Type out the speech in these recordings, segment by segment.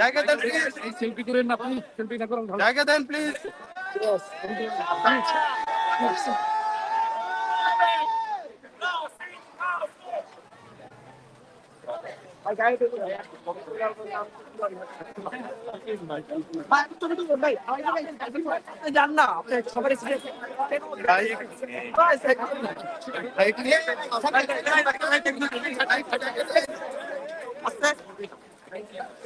জায়গা দেন প্লিজ জায়গা দেন প্লিজ জান না সবাই দেখি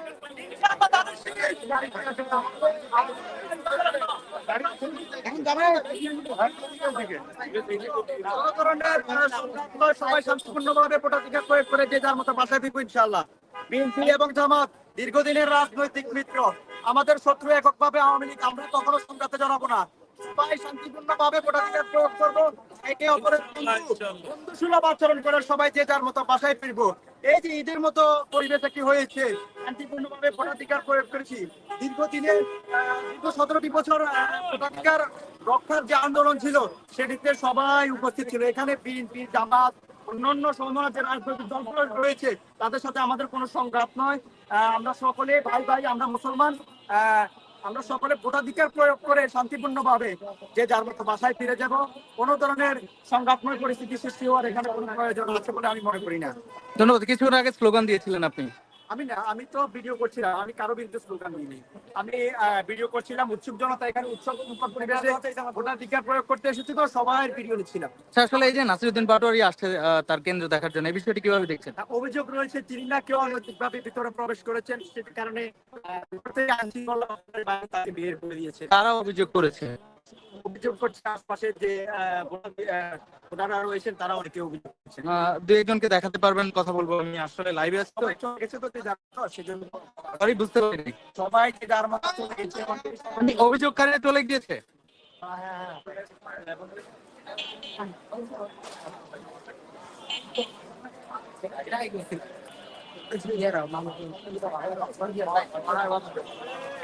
দীর্ঘদিনের রাজনৈতিক মিত্র আমাদের শত্রু এককভাবে আওয়ামী লীগ আমরা কখনো সংঘাতে জড়াবো না সবাই শান্তিপূর্ণভাবে ভোটাধিকার প্রয়োগ করব একে অপরের বন্ধু- বন্ধুসুলভ আচরণ করে সবাই যে যার মতো বাসায় ফিরবো। এই যে ঈদের মতো পরিবেশ একটি হয়েছে শান্তিপূর্ণভাবে ভোটাধিকার প্রয়োগ করেছি। দীর্ঘদিনের আহ, দীর্ঘ সতেরোটি বছর ভোটাধিকার রক্ষার যে আন্দোলন ছিল সেটিতে সবাই উপস্থিত ছিল। এখানে বিএনপি জামাত অন্যান্য সমাজ যে রাজনৈতিক দলগুলো রয়েছে তাদের সাথে আমাদের কোনো সংঘাত নয়। আমরা সকলে ভাই ভাই আমরা মুসলমান আমরা সকলে ভোটাধিকার প্রয়োগ করে শান্তিপূর্ণ ভাবে যে যার মতো বাসায় ফিরে যাব, কোনো ধরনের সংঘাতময় পরিস্থিতি সৃষ্টি হওয়ার এখানে কোনো প্রয়োজন আছে বলে আমি মনে করি না। ধন্যবাদ। কিছুক্ষণ আগে স্লোগান দিয়েছিলেন আপনি। আমি না আমি তো ভিডিও করছিলাম আমি কারও বিরুদ্ধে স্লোগান দিইনি। আমি ভিডিও করছিলাম উৎসুক জনতা এখানে উৎসব পরিবেশে ভোটাধিকার প্রয়োগ করতে এসেছি তো সবাই ভিডিও নিচ্ছিলাম আসলে এই যে নাসিরুদ্দিন পাটোয়ারি আসছে তার কেন্দ্র দেখার জন্য এই বিষয়টি কীভাবে দেখছেন? অভিযোগ রয়েছে তিনি না কেউ অনৈতিকভাবে ভিতরে প্রবেশ করেছেন সে কারণে কারা অভিযোগ করেছে? অভিযোগ করছে আশপাশে যে ভোটাররা রয়েছেন তারা অনেকে অভিযোগ করছেন। দু একজনকে দেখাতে পারবেন কথা বলব আমি আসলে লাইভে আছি তো। গেছে তো সেজন্য সরি বুঝতে পারিনি। সবাই যে যার মতো চলে গেছে অভিযোগকারীরা চলে গিয়েছে?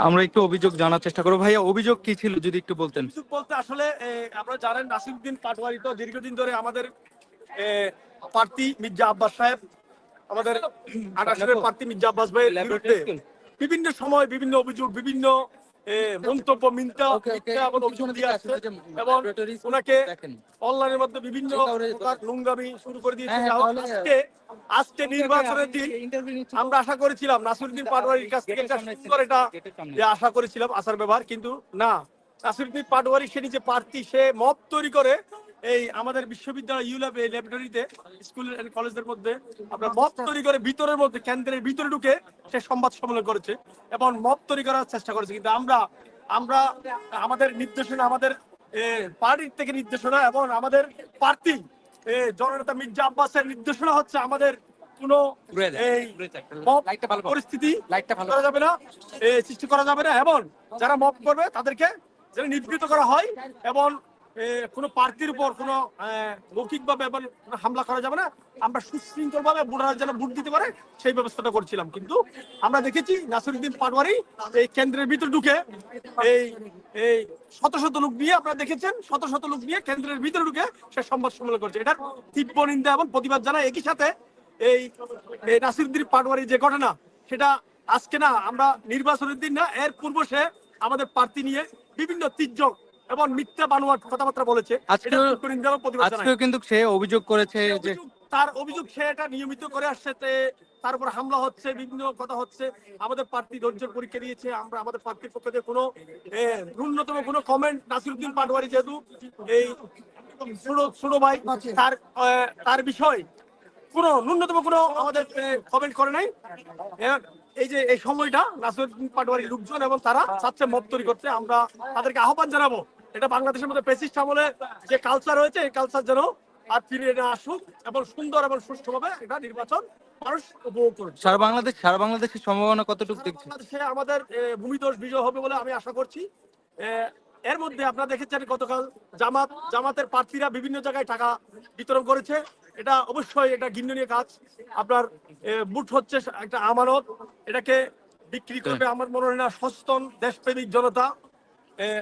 আমরা একটু অভিযোগ জানার চেষ্টা করব। ভাইয়া অভিযোগ কি ছিল যদি একটু বলতেন? কিছু বলতে আসলে আপনারা জানেন নাসিরুদ্দিন পাটওয়ারি তো দীর্ঘদিন ধরে আমাদের প্রার্থী মির্জা আব্বাস সাহেব আমাদের আঠাশের প্রার্থী মির্জা আব্বাস ভাইয়ের বিরুদ্ধে বিভিন্ন সময় বিভিন্ন অভিযোগ বিভিন্ন মন্তব্য মিথ্যা এবং অভিযোগ দিয়ে আসছে এবং ওনাকে অনলাইনের মধ্যে বিভিন্ন লুঙ্গামি শুরু করে দিয়েছে। হ্যাঁ, যা হোক, তাহলে- আজকে আজকে নির্বাচনের দিন আমরা আশা করেছিলাম নাসিরুদ্দিন পাটোয়ারির কাছ থেকে এটা যে আশা করেছিলাম আসার ব্যবহার কিন্তু না। নাসিরুদ্দিন পাটোয়ারি সে নিজে প্রার্থী সে মত তৈরি করে এই আমাদের বিশ্ববিদ্যালয় ইউল্যাব এই ল্যাবরেটরিতে স্কুল এন্ড কলেজের মধ্যে আপনার মব তৈরি করে ভিতরের মধ্যে কেন্দ্রের ভিতরে ঢুকে সে সংবাদ সম্মেলন করেছে এবং মব তৈরি করার চেষ্টা করেছে। কিন্তু আমরা আমরা আমাদের নির্দেশনা আমাদের পার্টির থেকে নির্দেশনা এবং আমাদের প্রার্থী এ, জননেতা মির্জা আব্বাসের নির্দেশনা হচ্ছে আমাদের কোনো এই। পরিস্থিতি করা যাবে না সৃষ্টি করা যাবে না। এবং যারা মব করবে তাদেরকে যেন নিবৃত করা হয় এবং কোনো প্রার্থীর উপর কোনো মৌখিক ভাবে এবং হামলা করা যাবে না। আমরা সুশৃঙ্খল ভাবে ভোটাররা যেন ভোট দিতে পারে, সেই ব্যবস্থাটা করছিলাম। কিন্তু আমরা দেখেছি নাসিরুদ্দিন পাটওয়ারি এই কেন্দ্রের ভিতর ঢুকে এই এই শত শত লোক নিয়ে আপনারা দেখেছেন, শত শত লোক নিয়ে কেন্দ্রের ভিতরে ঢুকে সে সংবাদ সম্মেলন করছে। এটার তীব্র নিন্দা এবং প্রতিবাদ জানায় একই সাথে এই এই নাসিরুদ্দিন পাটওয়ারি যে ঘটনা, সেটা আজকে না, আমরা নির্বাচনের দিন না, এর পূর্ব সে আমাদের প্রার্থী নিয়ে বিভিন্ন তির্যক এবং মিথ্যা বানোয়াট কথাবার্তা বলেছে। আজকেও-। কিন্তু সে অভিযোগ করেছে যে তার অভিযোগ সে এটা নিয়মিত করে আসছে। তার উপর হামলা হচ্ছে বিভিন্ন কথা হচ্ছে। আমাদের প্রার্থী ধৈর্যের পরীক্ষা দিয়েছে। আমরা আমাদের প্রার্থীর পক্ষ থেকে কোনো ন্যূনতম কোনো কমেন্ট নাসিরুদ্দিন পাটোয়ারি যেহেতু এই ছোট ছোট ভাই তার তার বিষয় কোনো ন্যূনতম কোনো আমাদের কমেন্ট করে নাই। এই যে এই সময়টা নাসিরুদ্দিন পাটোয়ারি লোকজন এবং তারা চাচ্ছে মত তৈরি করতে আমরা তাদেরকে আহ্বান জানাব। এটা বাংলাদেশের মধ্যে পেসিস্ট আমলে যে কালচার হয়েছে এই কালচার যেন আর ফিরে না আসুক এবং সুন্দর এবং সুষ্ঠুভাবে এটা নির্বাচন মানুষ উপভোগ করুক। সারা বাংলাদেশ সারা বাংলাদেশের সম্ভাবনা কতটুকু দেখছে বাংলাদেশে আমাদের ভূমিদোষ বিজয় হবে বলে আমি আশা করছি। এর মধ্যে আপনারা দেখেছেন গতকাল জামাত জামাতের প্রার্থীরা বিভিন্ন জায়গায় টাকা বিতরণ করেছে। এটা অবশ্যই এটা ঘৃণনীয় কাজ। আপনার বুট হচ্ছে একটা আমানত। এটাকে বিক্রি করবে আমার মনে হয় না সচেতন দেশপ্রেমিক জনতা।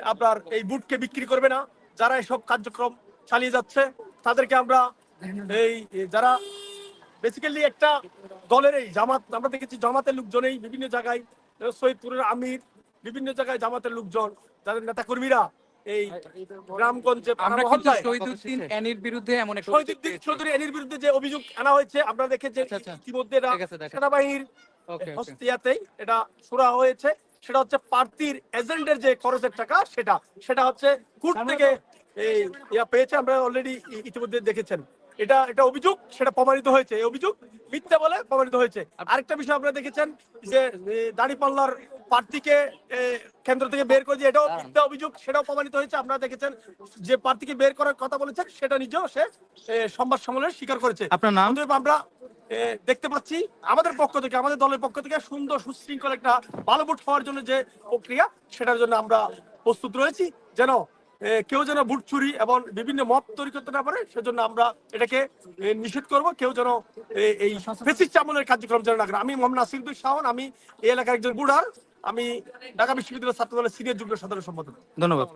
আপনার এই বুটকে বিক্রি করবে না। যারা এসব কার্যক্রম চালিয়ে যাচ্ছে তাদেরকে আমরা এই যারা বেসিক্যালি একটা দলের এই জামাত আমরা দেখেছি জামাতের লোকজনেই বিভিন্ন জায়গায় সৈয়দপুরের আমির বিভিন্ন জায়গায় জামাতের লোকজন যাদের নেতা কর্মীরা এই গ্রামগঞ্জে বিরুদ্ধে এমন চৌধুরী এনির বিরুদ্ধে যে অভিযোগ আনা হয়েছে আমরা দেখেছি আচ্ছা, আচ্ছা। ইতিমধ্যে সেনাবাহিনীর হস্তিয়াতেই এটা শুরা হয়েছে। সেটা হচ্ছে প্রার্থীর এজেন্টের যে খরচের টাকা সেটা। সেটা হচ্ছে কুট থেকে এই পেয়েছে আমরা অলরেডি ইতিমধ্যে দেখেছেন। এটা এটা অভিযোগ সেটা প্রমাণিত হয়েছে। এই অভিযোগ মিথ্যা বলে প্রমাণিত হয়েছে। আরেকটা বিষয় আপনারা দেখেছেন যে দাড়িপাল্লার প্রার্থীকে কেন্দ্র থেকে বের করে এটাও মিথ্যা অভিযোগ সেটাও প্রমাণিত হয়েছে। আপনারা দেখেছেন যে প্রার্থীকে বের করার কথা বলেছেন সেটা নিজেও সে সংবাদ সম্মেলনে স্বীকার করেছে। আপনার নাম? আমরা দেখতে পাচ্ছি আমাদের পক্ষ থেকে আমাদের দলের পক্ষ থেকে সুন্দর সুশৃঙ্খল একটা ভালো ভোট হওয়ার জন্য যে প্রক্রিয়া সেটার জন্য আমরা প্রস্তুত রয়েছি। যেন কেউ যেন ভোট চুরি এবং বিভিন্ন মত তৈরি করতে না পারে, সেজন্য আমরা এটাকে নিষেধ করব। কেউ যেন এই ফেসিস চামলের কার্যক্রম যেন না করে। আমি মোহাম্মদ নাসিরুদ্দিন শাহন, আমি এই এলাকার একজন বুড়ার। আমি ঢাকা বিশ্ববিদ্যালয়ের ছাত্র দলের সিনিয়র যুগ্ম সাধারণ সম্পাদক। ধন্যবাদ।